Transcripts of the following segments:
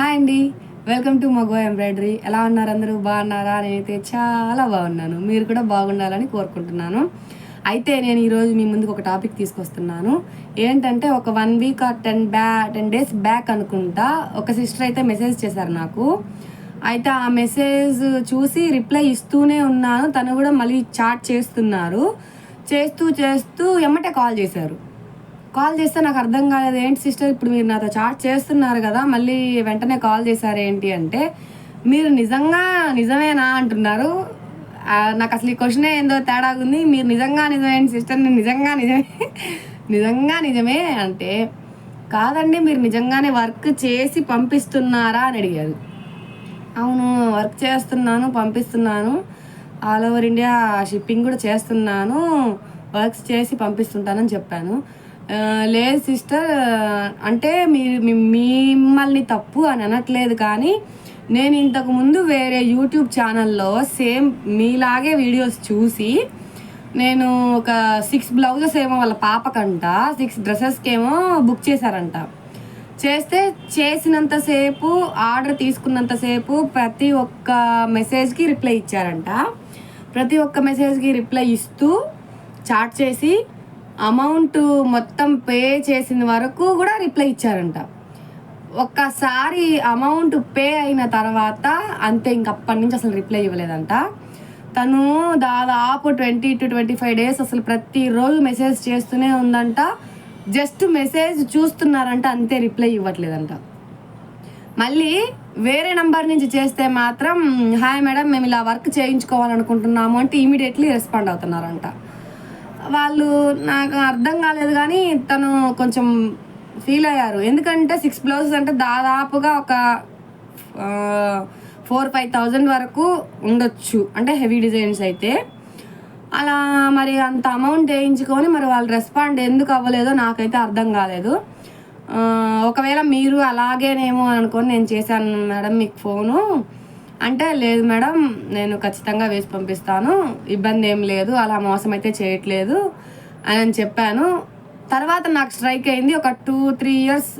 Hi అండి. Welcome to మగో embroidery ఎలా ఉన్నారు అందరూ? బాగున్నారా? నేనైతే చాలా బాగున్నాను. మీరు కూడా బాగుండాలని కోరుకుంటున్నాను. అయితే నేను ఈరోజు మీ ముందుకు ఒక టాపిక్ తీసుకొస్తున్నాను. ఏంటంటే ఒక వన్ వీక్ ఆర్ టెన్ బ్యా టెన్ డేస్ బ్యాక్ అనుకుంటా ఒక సిస్టర్ అయితే మెసేజ్ చేశారు నాకు. అయితే ఆ మెసేజ్ చూసి రిప్లై ఇస్తూనే ఉన్నాను. తను కూడా మళ్ళీ చాట్ చేస్తున్నారు. చేస్తూ చేస్తూ ఎమ్మటే కాల్ చేశారు. కాల్ చేస్తే నాకు అర్థం కాలేదు. ఏంటి సిస్టర్ ఇప్పుడు మీరు నాతో చాట్ చేస్తున్నారు కదా మళ్ళీ వెంటనే కాల్ చేశారు ఏంటి అంటే మీరు నిజంగా నిజమేనా అంటున్నారు. నాకు అసలు ఈ క్వశ్చనే ఏందో తేడా ఉంది. మీరు నిజంగా నిజమేంటి సిస్టర్? నేను నిజంగా నిజమే నిజంగా నిజమే అంటే కాదండి మీరు నిజంగానే వర్క్ చేసి పంపిస్తున్నారా అని అడిగారు. అవును వర్క్ చేస్తున్నాను పంపిస్తున్నాను. ఆల్ ఓవర్ ఇండియా షిప్పింగ్ కూడా చేస్తున్నాను. వర్క్స్ చేసి పంపిస్తుంటానని చెప్పాను. లేదు సిస్టర్ అంటే మీరు మీ- మిమ్మల్ని తప్పు అని అనట్లేదు కానీ నేను ఇంతకు ముందు వేరే యూట్యూబ్ ఛానల్లో సేమ్ మీలాగే వీడియోస్ చూసి నేను ఒక సిక్స్ బ్లౌజెస్ ఏమో వాళ్ళ పాపకంట సిక్స్ డ్రెస్సెస్కి ఏమో బుక్ చేశారంట. చేస్తే చేసినంతసేపు ఆర్డర్ తీసుకున్నంతసేపు ప్రతి ఒక్క మెసేజ్కి రిప్లై ఇచ్చారంట. ప్రతి ఒక్క మెసేజ్కి రిప్లై ఇస్తూ చాట్ చేసి అమౌంట్ మొత్తం పే చేసిన వరకు కూడా రిప్లై ఇచ్చారంట. ఒక్కసారి అమౌంట్ పే అయిన తర్వాత అంతే ఇంకప్పటి నుంచి అసలు రిప్లై ఇవ్వలేదంట. తను దాదాపు twenty to twenty five days అసలు ప్రతిరోజు మెసేజ్ చేస్తూనే ఉందంట. జస్ట్ మెసేజ్ చూస్తున్నారంట అంతే రిప్లై ఇవ్వట్లేదంట. మళ్ళీ వేరే నంబర్ నుంచి చేస్తే మాత్రం హాయ్ మేడం మేము ఇలా వర్క్ చేయించుకోవాలనుకుంటున్నాము అంటే ఇమీడియట్లీ రెస్పాండ్ అవుతున్నారంట. వాళ్ళు నాకు అర్థం కాలేదు కానీ తను కొంచెం ఫీల్ అయ్యారు. ఎందుకంటే సిక్స్ బ్లౌజెస్ అంటే దాదాపుగా ఒక ఫోర్ ఫైవ్ థౌజండ్ వరకు ఉండొచ్చు. అంటే హెవీ డిజైన్స్ అయితే. అలా మరి అంత అమౌంట్ వేయించుకొని మరి వాళ్ళు రెస్పాండ్ ఎందుకు అవ్వలేదో నాకైతే అర్థం కాలేదు. ఒకవేళ మీరు అలాగేనేమో అనుకొని నేను చేశాను మేడం మీకు ఫోను. అంటే లేదు మేడం నేను ఖచ్చితంగా వేసి పంపిస్తాను. ఇబ్బంది ఏం లేదు అలా మోసం అయితే చేయట్లేదు అని చెప్పాను. తర్వాత నాకు స్ట్రైక్ అయింది ఒక two three years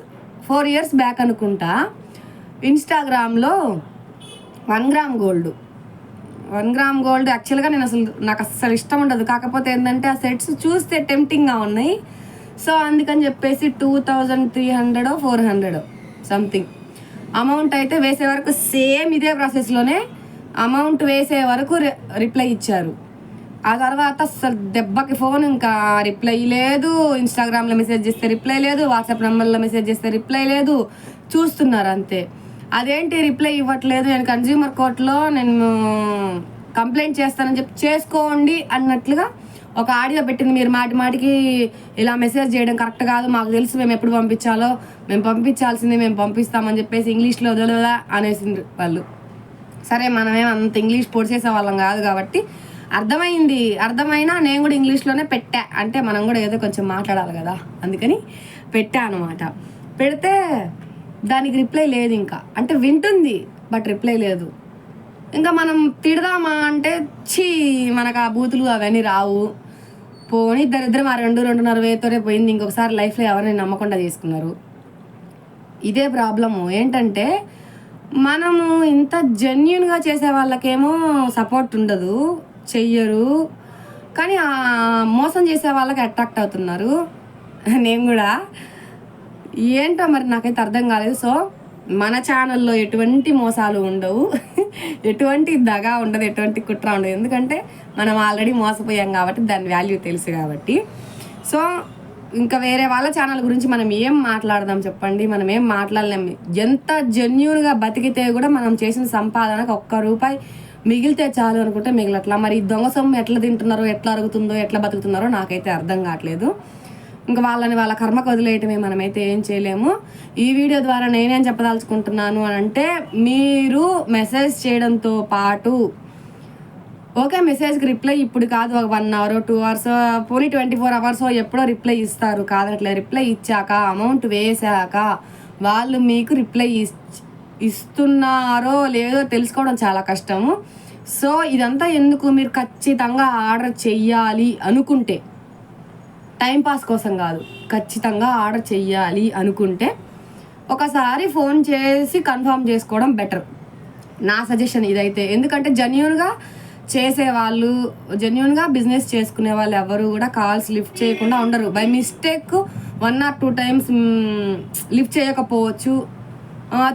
four years back అనుకుంటా. ఇన్స్టాగ్రామ్లో one gram gold one gram gold యాక్చువల్గా నేను అసలు నాకు అసలు ఇష్టం ఉండదు. కాకపోతే ఏంటంటే ఆ సెట్స్ చూస్తే టెంప్టింగ్గా ఉన్నాయి. సో అందుకని చెప్పేసి two thousand three hundred four hundred something amount అయితే వేసే వరకు సేమ్ ఇదే ప్రాసెస్లోనే అమౌంట్ వేసే వరకు రిప్లై ఇచ్చారు. ఆ తర్వాత అసలు దెబ్బకి ఫోన్ ఇంకా రిప్లై లేదు ఇన్స్టాగ్రామ్లో మెసేజ్ చేస్తే రిప్లై లేదు వాట్సాప్ నెంబర్లో మెసేజ్ చేస్తే రిప్లై లేదు చూస్తున్నారు అంతే. అదేంటి రిప్లై ఇవ్వట్లేదు? నేను కన్జ్యూమర్ కోర్టులో నేను కంప్లైంట్ చేస్తానని చెప్పి చేసుకోండి అన్నట్లుగా ఒక ఆడియో పెట్టింది మీరు మాటి మాటికి ఇలా మెసేజ్ చేయడం కరెక్ట్ కాదు మాకు తెలుసు మేము ఎప్పుడు పంపించాలో మేము పంపించాల్సింది మేము పంపిస్తామని చెప్పేసి ఇంగ్లీష్లో వదలదా అనేసిండ్రు వాళ్ళు. సరే మనమేం అంత ఇంగ్లీష్ పొడిచేసే వాళ్ళం కాదు కాబట్టి అర్థమైంది అర్థమైనా నేను కూడా ఇంగ్లీష్లోనే పెట్టా. అంటే మనం కూడా ఏదో కొంచెం మాట్లాడాలి కదా అందుకని పెట్టా అనమాట పెడితే దానికి రిప్లై లేదు ఇంకా. అంటే వింటుంది బట్ రిప్లై లేదు. ఇంకా మనం తిడదామా అంటే ఛీ మనకు ఆ బూతులు అవన్నీ రావు. పోనీ దరిద్రం ఆ రెండు రెండున్నర వేతోనే పోయింది. ఇంకొకసారి లైఫ్లో ఎవరిని నమ్మకుండా చేసుకున్నారు. ఇదే ప్రాబ్లము ఏంటంటే మనము ఇంత జెన్యున్గా చేసే వాళ్ళకేమో సపోర్ట్ ఉండదు చెయ్యరు. కానీ ఆ మోసం చేసే వాళ్ళకి అట్రాక్ట్ అవుతున్నారు. నేను కూడా. ఏంటో మరి నాకైతే అర్థం కాలేదు. సో మన ఛానల్లో ఎటువంటి మోసాలు ఉండవు. ఎటువంటి దగా ఉండదు ఎటువంటి కుట్ర ఉండదు. ఎందుకంటే మనం ఆల్రెడీ మోసపోయాం కాబట్టి దాని వాల్యూ తెలుసు కాబట్టి. సో ఇంకా వేరే వాళ్ళ ఛానల్ గురించి మనం ఏం మాట్లాడదాం చెప్పండి? మనం ఏం మాట్లాడలేము ఎంత జెన్యున్గా బతికితే కూడా మనం చేసిన సంపాదనకు ఒక్క రూపాయి మిగిలితే చాలు అనుకుంటే మిగిలట్లా. మరి ఈ దొంగ సొమ్ము ఎట్లా తింటున్నారో ఎట్లా అరుగుతుందో ఎట్లా బతుకుతున్నారో నాకైతే అర్థం కావట్లేదు. ఇంకా వాళ్ళని వాళ్ళ కర్మకు వదిలేయటమే మనమైతే ఏం చేయలేము. ఈ వీడియో ద్వారా నేనేం చెప్పదలుచుకుంటున్నాను అని అంటే మీరు మెసేజ్ చేయడంతో పాటు ఓకే మెసేజ్కి రిప్లై ఇప్పుడు కాదు ఒక వన్ అవర్ టూ అవర్స్ పోనీ ట్వంటీ ఫోర్ అవర్స్ ఎప్పుడో రిప్లై ఇస్తారు. కాదట్లే రిప్లై ఇచ్చాక అమౌంట్ వేసాక వాళ్ళు మీకు రిప్లై ఇస్తున్నారో లేదో తెలుసుకోవడం చాలా కష్టము. సో ఇదంతా ఎందుకు మీరు ఖచ్చితంగా ఆర్డర్ చెయ్యాలి అనుకుంటే టైంపాస్ కోసం కాదు ఖచ్చితంగా ఆర్డర్ చెయ్యాలి అనుకుంటే ఒకసారి ఫోన్ చేసి కన్ఫర్మ్ చేసుకోవడం బెటర్. నా సజెషన్ ఇదైతే. ఎందుకంటే జెన్యున్గా చేసేవాళ్ళు జెన్యున్గా బిజినెస్ చేసుకునే వాళ్ళు ఎవరు కూడా కాల్స్ లిఫ్ట్ చేయకుండా ఉండరు. By mistake one or two times lift చేయకపోవచ్చు.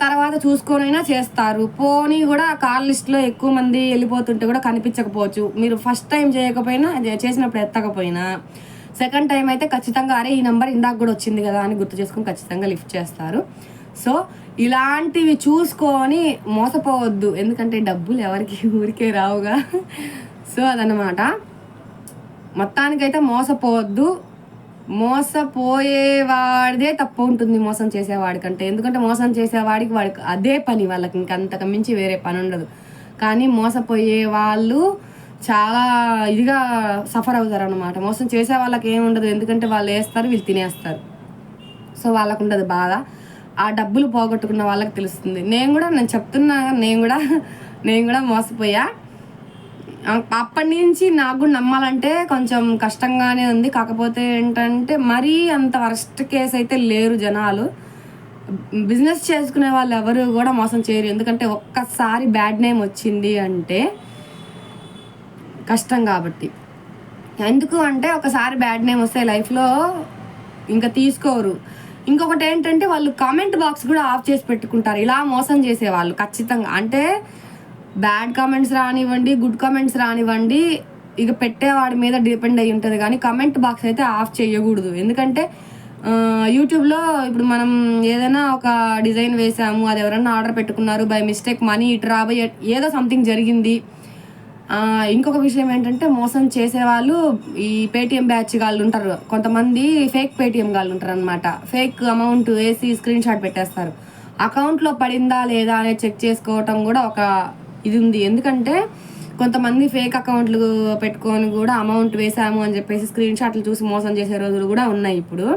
తర్వాత చూసుకొనైనా చేస్తారు. పోనీ కూడా కాల్ లిస్ట్లో ఎక్కువ మంది వెళ్ళిపోతుంటే కూడా కనిపించకపోవచ్చు. మీరు ఫస్ట్ టైం చేయకపోయినా చేసినప్పుడు ఎత్తకపోయినా సెకండ్ టైం అయితే ఖచ్చితంగా అరే ఈ నెంబర్ ఇందాక కూడా వచ్చింది కదా అని గుర్తు చేసుకొని ఖచ్చితంగా లిఫ్ట్ చేస్తారు. సో ఇలాంటివి చూసుకొని మోసపోవద్దు. ఎందుకంటే డబ్బులు ఎవరికి ఊరికే రావుగా. సో అదనమాట మొత్తానికైతే మోసపోవద్దు. మోసపోయేవాడిదే తప్పు ఉంటుంది మోసం చేసేవాడికంటే ఎందుకంటే మోసం చేసేవాడికి వాడికి అదే పని వాళ్ళకి. ఇంకంతకు మించి వేరే పని ఉండదు. కానీ మోసపోయే వాళ్ళు చాలా ఇదిగా సఫర్ అవుతారు అనమాట మోసం చేసే వాళ్ళకి ఏమి ఉండదు. ఎందుకంటే వాళ్ళు వేస్తారు వీళ్ళు తినేస్తారు. సో వాళ్ళకు ఉండదు బాధ. ఆ డబ్బులు పోగొట్టుకున్న వాళ్ళకి తెలుస్తుంది. నేను కూడా నేను చెప్తున్నా నేను కూడా నేను కూడా మోసపోయా. అప్పటి నుంచి నాకు కూడా నమ్మాలంటే కొంచెం కష్టంగానే ఉంది. కాకపోతే ఏంటంటే మరీ అంత వరస్ట్ కేసు అయితే లేరు జనాలు. బిజినెస్ చేసుకునే వాళ్ళు ఎవరు కూడా మోసం చేయరు. ఎందుకంటే ఒక్కసారి బ్యాడ్ నేమ్ వచ్చింది అంటే కష్టం కాబట్టి. ఎందుకు అంటే ఒకసారి బ్యాడ్ నేమ్ వస్తే లైఫ్లో ఇంకా తీసుకోరు. ఇంకొకటి ఏంటంటే వాళ్ళు కామెంట్ బాక్స్ కూడా ఆఫ్ చేసి పెట్టుకుంటారు. ఇలా మోసం చేసేవాళ్ళు ఖచ్చితంగా. అంటే బ్యాడ్ కామెంట్స్ రానివ్వండి గుడ్ కామెంట్స్ రానివ్వండి ఇక పెట్టేవాడి మీద డిపెండ్ అయి ఉంటుంది. కానీ కమెంట్ బాక్స్ అయితే ఆఫ్ చేయకూడదు. ఎందుకంటే యూట్యూబ్లో ఇప్పుడు మనం ఏదైనా ఒక డిజైన్ వేసాము అది ఎవరైనా ఆర్డర్ పెట్టుకున్నారు బై మిస్టేక్ మనీ ఇటు రాబోయే ఏదో సంథింగ్ జరిగింది. ఇంకొక విషయం ఏంటంటే మోసం చేసేవాళ్ళు ఈ పేటిఎం బ్యాచ్ వాళ్ళు ఉంటారు. కొంతమంది ఫేక్ పేటిఎం వాళ్ళు ఉంటారు అనమాట ఫేక్ అమౌంట్ వేసి స్క్రీన్ షాట్ పెట్టేస్తారు. అకౌంట్లో పడిందా లేదా అనేది చెక్ చేసుకోవటం కూడా ఒక ఇది ఉంది. ఎందుకంటే కొంతమంది ఫేక్ అకౌంట్లు పెట్టుకొని కూడా అమౌంట్ వేసాము అని చెప్పేసి స్క్రీన్ షాట్లు చూసి మోసం చేసే రోజులు కూడా ఉన్నాయి ఇప్పుడు.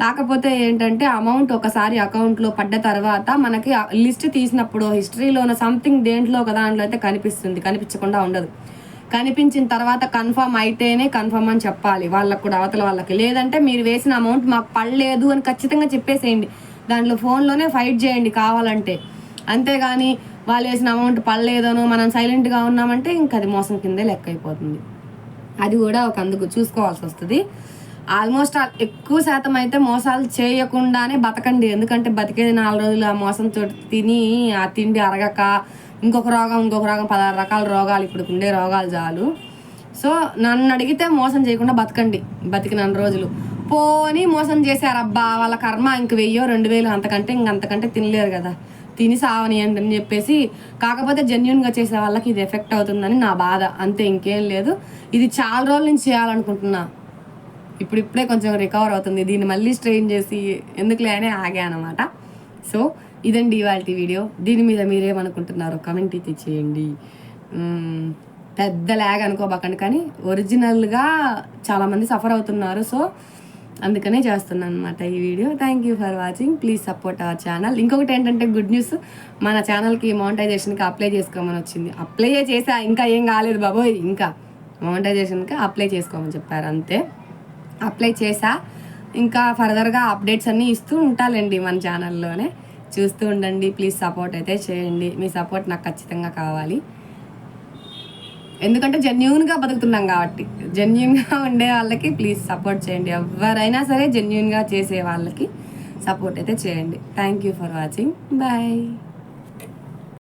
కాకపోతే ఏంటంటే అమౌంట్ ఒకసారి అకౌంట్లో పడ్డ తర్వాత మనకి లిస్ట్ తీసినప్పుడు హిస్టరీలో ఉన్న సంథింగ్ దేంట్లో ఒక దాంట్లో అయితే కనిపిస్తుంది కనిపించకుండా ఉండదు. కనిపించిన తర్వాత కన్ఫర్మ్ అయితేనే కన్ఫర్మ్ అని చెప్పాలి వాళ్ళకు కూడా అవతల వాళ్ళకి. లేదంటే మీరు వేసిన అమౌంట్ మాకు పడలేదు అని ఖచ్చితంగా చెప్పేసేయండి. దాంట్లో ఫోన్లోనే ఫైట్ చేయండి కావాలంటే. అంతేగాని వాళ్ళు వేసిన అమౌంట్ పడలేదనో మనం సైలెంట్గా ఉన్నామంటే ఇంకా అది మోసం కిందే లెక్క అయిపోతుంది. అది కూడా ఒక అందుకు చూసుకోవాల్సి వస్తుంది. ఆల్మోస్ట్ ఆల్ ఎక్కువ శాతం అయితే మోసాలు చేయకుండానే బతకండి. ఎందుకంటే బతికేది నాలుగు రోజులు ఆ మోసం తోటి తిని ఆ తిండి అరగక ఇంకొక రోగం ఇంకొక రోగం పదహారు రకాల రోగాలు ఇప్పుడు ఉండే రోగాలు చాలు. సో నన్ను అడిగితే మోసం చేయకుండా బతకండి. బతికిన రోజులు. పోని మోసం చేశారబ్బా వాళ్ళ కర్మ ఇంక వెయ్యో రెండు వేలు అంతకంటే ఇంక అంతకంటే తినలేరు కదా. తిని సావనియండి అని చెప్పేసి కాకపోతే జెన్యున్గా చేసే వాళ్ళకి ఇది ఎఫెక్ట్ అవుతుందని నా బాధ. అంతే ఇంకేం లేదు. ఇది చాలా రోజుల నుంచి చేయాలనుకుంటున్నా. ఇప్పుడు ఇప్పుడే కొంచెం రికవర్ అవుతుంది. దీన్ని మళ్ళీ స్ట్రెయిన్ చేసి ఎందుకులే అని ఆగా అనమాట సో ఇదండి ఇవాళ వీడియో దీని మీద మీరేమనుకుంటున్నారో కమెంట్ ఇచ్చి చేయండి. పెద్ద ల్యాగ్ అనుకోబాకండి. కానీ ఒరిజినల్గా చాలామంది సఫర్ అవుతున్నారు. సో అందుకనే చేస్తున్నాను అనమాట ఈ video thank you for watching please support our channel ఇంకొకటి ఏంటంటే గుడ్ న్యూస్ మన ఛానల్కి మానిటైజేషన్కి అప్లై చేసుకోమని వచ్చింది. అప్లై చేసా? ఇంకా ఏం కాలేదు బాబోయ్. ఇంకా మానిటైజేషన్కి అప్లై చేసుకోమని చెప్పారు. అంతే. అప్లై చేసా. ఇంకా ఫర్దర్గా అప్డేట్స్ అన్నీ ఇస్తూ ఉంటాలండి మన ఛానల్లోనే. చూస్తూ ఉండండి ప్లీజ్ సపోర్ట్ అయితే చేయండి. మీ సపోర్ట్ నాకు ఖచ్చితంగా కావాలి. ఎందుకంటే జెన్యున్గా బతుకుతున్నాం కాబట్టి. జెన్యున్గా ఉండే వాళ్ళకి ప్లీజ్ సపోర్ట్ చేయండి. ఎవరైనా సరే జెన్యున్గా చేసే వాళ్ళకి సపోర్ట్ అయితే చేయండి. Thank you for watching. Bye.